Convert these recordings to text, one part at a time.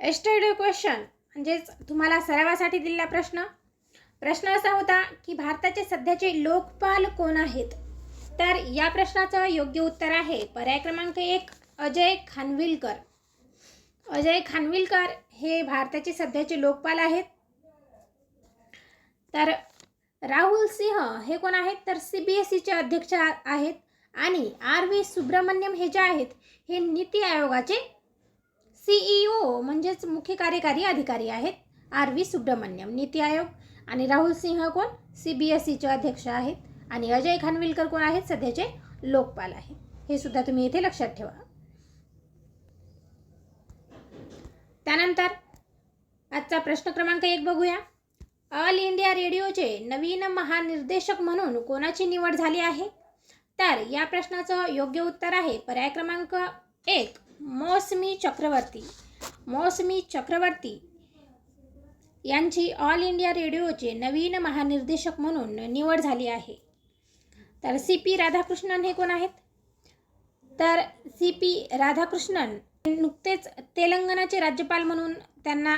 एस्टेड question म्हणजेच तुम्हाला सरावासाठी दिलेला प्रश्न. प्रश्न असा होता की भारताचे सध्याचे लोकपाल कोण आहेत? तर या प्रश्नाचं योग्य उत्तर आहे पर्याय क्रमांक एक अजय खानविलकर. अजय खानविलकर हे भारताचे सध्याचे लोकपाल आहेत. तर राहुल सिंह हे कोण आहेत? तर सी बी एस सीचे अध्यक्ष आ- आहेत. आणि आर व्ही सुब्रमण्यम हे जे आहेत हे नीती आयोगाचे सीईओ म्हणजेच मुख्य कार्यकारी अधिकारी आहेत आर व्ही सुब्रमण्यम नीती आयोग. आणि राहुल सिंह कोण? सी बी एस सीचे अध्यक्ष आहेत. आणि अजय खानविलकर कोण आहेत? सध्याचे लोकपाल आहेत. हे सुद्धा तुम्ही इथे लक्षात ठेवा. त्यानंतर आजचा प्रश्न क्रमांक एक बघूया. ऑल इंडिया रेडिओचे नवीन महानिर्देशक म्हणून कोणाची निवड झाली आहे? तर या प्रश्नाचं योग्य उत्तर आहे. पर्याय क्रमांक एक मौसमी चक्रवर्ती मौसमी चक्रवर्ती यांची ऑल इंडिया रेडिओचे नवीन महानिर्देशक म्हणून निवड झाली आहे. तर सी पी राधाकृष्णन हे कोण आहेत? तर सी पी राधाकृष्णन नुकतेच तेलंगणाचे राज्यपाल म्हणून त्यांना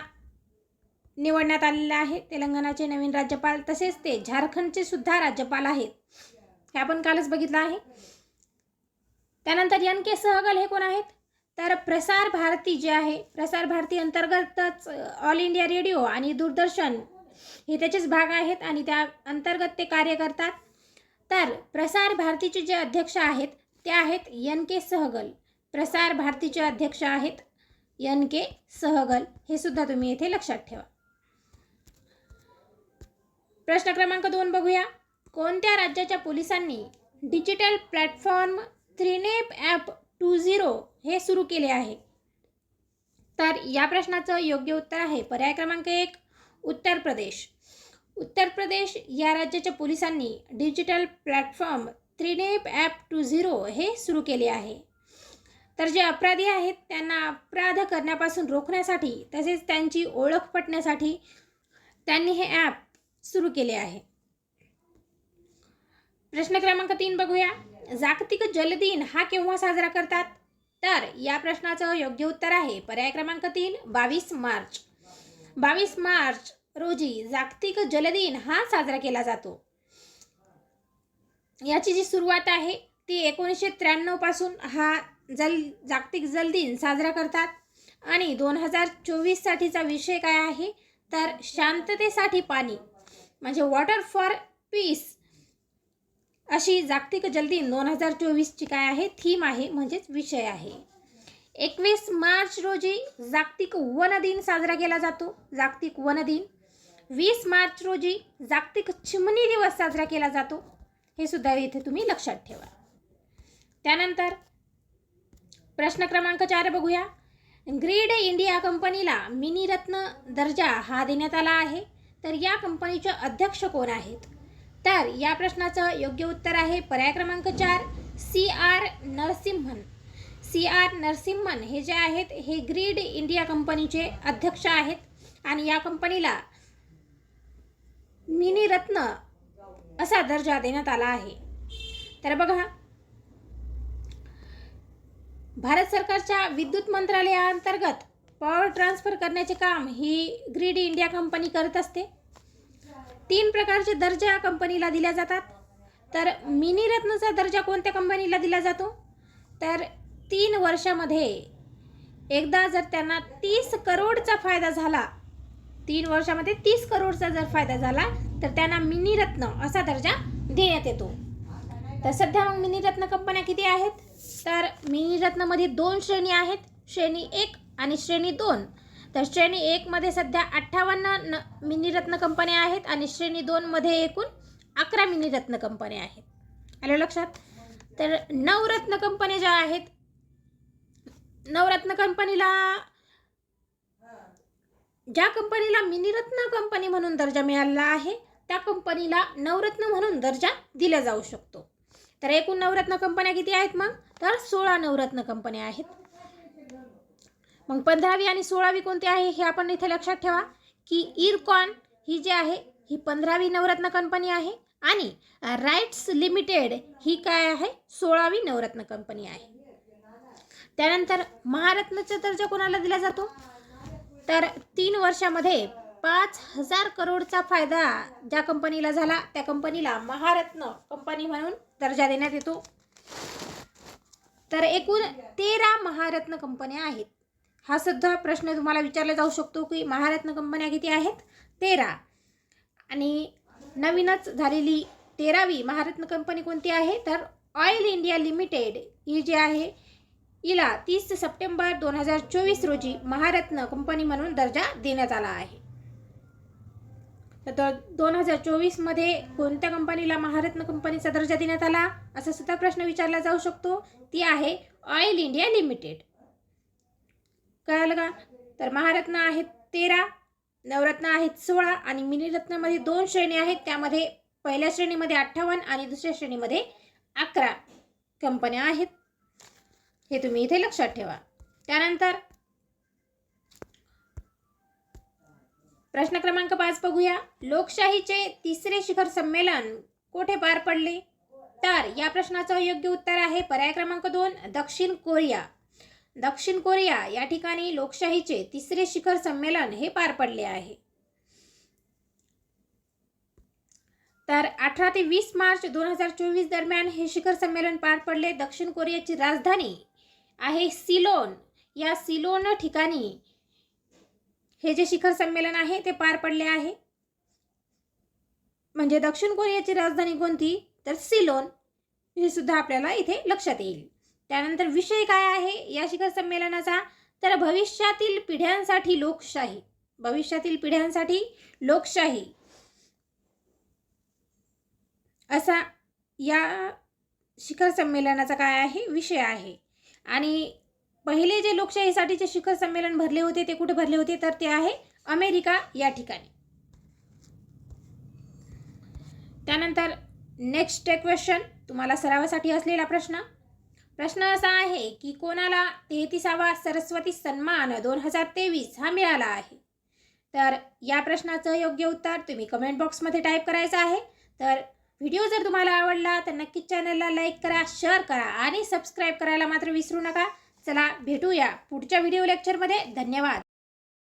निवडण्यात आलेले आहे. तेलंगणाचे नवीन राज्यपाल तसेच ते झारखंडचे सुद्धा राज्यपाल आहेत. हे आपण कालच बघितलं आहे. त्यानंतर एन के सहगल हे कोण आहेत? तर प्रसार भारती जे आहे प्रसार भारती अंतर्गतच ऑल इंडिया रेडिओ आणि दूरदर्शन हे त्याचेच भाग आहेत आणि त्या अंतर्गत ते कार्य करतात. तर प्रसार भारतीचे जे अध्यक्ष आहेत ते आहेत एन के सहगल प्रसार भारतीचे अध्यक्ष आहेत एन के सहगल हे सुद्धा तुम्ही येथे लक्षात ठेवा. प्रश्न क्रमांक दोन बघूया. कोणत्या राज्याच्या पोलिसांनी digital platform थ्रीनेप app two zero हे सुरू केले आहे. तर या प्रश्नाचं योग्य उत्तर आहे पर्याय क्रमांक एक उत्तर प्रदेश. उत्तर प्रदेश या राज्याच्या पोलिसांनी digital platform Trinetra app two zero हे सुरू केले आहे. तर जे अपराधी आहेत त्यांना अपराध करण्यापासून रोखण्यासाठी तसेच त्यांची ओळख पटण्यासाठी त्यांनी हे ॲप सुरू केले आहे. प्रश्न क्रमांक तीन बघूया. जागतिक जलदिन हा केव्हा साजरा करतात? तर या प्रश्नाचं योग्य उत्तर आहे. पर्याय क्रमांक तीन बावीस मार्च. बावीस मार्च रोजी जागतिक जलदिन हा साजरा केला जातो. याची जी सुरुवात आहे ती एकोणीसशे त्र्याण्णवपासून हा जल जागतिक जलदिन साजरा करतात. आणि दोन हजार चोवीससाठीचा विषय काय आहे? तर शांततेसाठी पाणी म्हणजे वॉटर फॉर पीस अशी जागतिक जलदिन दोन हजार चोवीसची काय आहे? थीम आहे म्हणजेच विषय आहे. एकवीस मार्च रोजी जागतिक वन दिन साजरा केला जातो. जागतिक वन दिन. वीस मार्च रोजी जागतिक चिमणी दिवस साजरा केला जातो. हे सुद्धा इथे तुम्ही लक्षात ठेवा. त्यानंतर प्रश्न क्रमांक चार बघूया. ग्रीड इंडिया कंपनीला मिनी रत्न दर्जा हा देण्यात आला आहे. तर या कंपनीचे अध्यक्ष कोण आहेत? तर या प्रश्नाचं योग्य उत्तर आहे पर्याय क्रमांक चार C R Narasimhan. C R Narasimhan हे जे आहेत हे ग्रीड इंडिया कंपनीचे अध्यक्ष आहेत आणि या कंपनीला मिनी रत्न असा दर्जा देण्यात आला आहे. तर बघा भारत सरकारच्या विद्युत मंत्रालयाअंतर्गत पॉवर ट्रान्सफर करण्याचे काम ही ग्रीड इंडिया कंपनी करत असते. तीन प्रकारचे दर्जा कंपनीला दिल्या जातात. तर मिनी रत्नचा दर्जा कोणत्या कंपनीला दिला जातो? तर तीन वर्षामध्ये एकदा जर त्यांना तीस करोडचा फायदा झाला तीन वर्षामध्ये तीस करोडचा जर फायदा झाला तर त्यांना मिनी रत्न असा दर्जा देण्यात येतो. तर सध्या मग मिनी रत्न कंपन्या किती आहेत? तर मिनी रत्नमध्ये दोन श्रेणी आहेत. श्रेणी एक आणि श्रेणी दोन. तर श्रेणी एकमध्ये सध्या अठ्ठावन्न न मिनीरत्न कंपन्या आहेत आणि श्रेणी दोनमध्ये एकूण अकरा मिनीरत्न कंपन्या आहेत. आलं लक्षात? तर नवरत्न कंपन्या ज्या आहेत नवरत्न कंपनीला ज्या कंपनीला मिनिरत्न कंपनी म्हणून दर्जा मिळालेला आहे त्या कंपनीला नवरत्न म्हणून दर्जा दिला जाऊ शकतो. तर एकूण नवरत्न कंपन्या किती आहेत मग? तर सोळा नवरत्न कंपन्या आहेत. मग पंधरावी आणि सोळावी कोणती आहे हे आपण इथे लक्षात ठेवा की इरकॉन ही जी आहे ही पंधरावी नवरत्न कंपनी आहे आणि राईट्स लिमिटेड ही काय आहे सोळावी नवरत्न कंपनी आहे. त्यानंतर महारत्नचा दर्जा कोणाला दिला जातो तर तीन वर्षामध्ये पाच हजार करोडचा फायदा ज्या कंपनीला झाला त्या कंपनीला महारत्न कंपनी म्हणून दर्जा देण्यात येतो. तर एकूण तेरा महारत्न कंपन्या आहेत. हा सुद्धा प्रश्न तुम्हाला विचारला जाऊ शकतो की महारत्न कंपन्या किती आहेत? तेरा. आणि नवीनच झालेली तेरावी महारत्न कंपनी कोणती आहे? तर ऑइल इंडिया लिमिटेड ही जी आहे हिला तीस सप्टेंबर दोन हजार चोवीस रोजी महारत्न कंपनी म्हणून दर्जा देण्यात आला आहे. तर दोन हजार चोवीसमध्ये कोणत्या कंपनीला महारत्न कंपनीचा दर्जा देण्यात आला? असा सुद्धा प्रश्न विचारला जाऊ शकतो. ती आहे ऑइल इंडिया लिमिटेड. कळालं का? तर महारत्न आहेत तेरा नवरत्न आहेत सोळा आणि मिनिरत्नमध्ये दोन श्रेणी आहेत. त्यामध्ये पहिल्या श्रेणीमध्ये अठ्ठावन्न आणि दुसऱ्या श्रेणीमध्ये अकरा कंपन्या आहेत. हे तुम्ही इथे लक्षात ठेवा. त्यानंतर प्रश्न क्रमांक पाच बघूया. लोकशाहीचे तिसरे शिखर संमेलन कोठे पार पडले? तर या प्रश्नाचं योग्य उत्तर आहे. पर्याय क्रमांक दोन दक्षिण कोरिया. दक्षिण कोरिया या ठिकाणी लोकशाहीचे तिसरे शिखर संमेलन हे पार पडले आहे. तर अठरा ते वीस मार्च दोन हजार चोवीस दरम्यान हे शिखर संमेलन पार पडले. दक्षिण कोरियाची राजधानी आहे सिलोन. या सिलोन ठिकाणी हे जे शिखर संमेलन आहे ते पार पडले आहे. म्हणजे दक्षिण कोरियाची राजधानी कोणती? तर सिलोन. हे सुद्धा आपल्याला इथे लक्षात येईल. त्यानंतर विषय काय आहे? या शिखर संमेलनाचा? तर भविष्यातील पिढ्यांसाठी लोकशाही. भविष्यातील पिढ्यांसाठी लोकशाही. असा या शिखर संमेलनाचा काय आहे? विषय आहे. आणि पहिले जे लोकशाहीसाठीचे शिखर संमेलन भरले होते ते कुठे भरले होते? तर ते आहे अमेरिका या ठिकाणी. त्यानंतर नेक्स्ट क्वेश्चन तुम्हाला सरावासाठी असलेला प्रश्न. प्रश्न असा आहे की कोणाला तेहतीसावा सरस्वती सन्मान दोन हजार तेवीस हा मिळाला आहे? तर या प्रश्नाचं योग्य उत्तर तुम्ही कमेंट बॉक्समध्ये टाईप करायचं आहे. तर व्हिडिओ जर तुम्हाला आवडला तर नक्कीच चॅनलला लाईक करा शेअर करा आणि सबस्क्राईब करायला मात्र विसरू नका. चला भेटूया पुढच्या व्हिडिओ लेक्चरमध्ये धन्यवाद.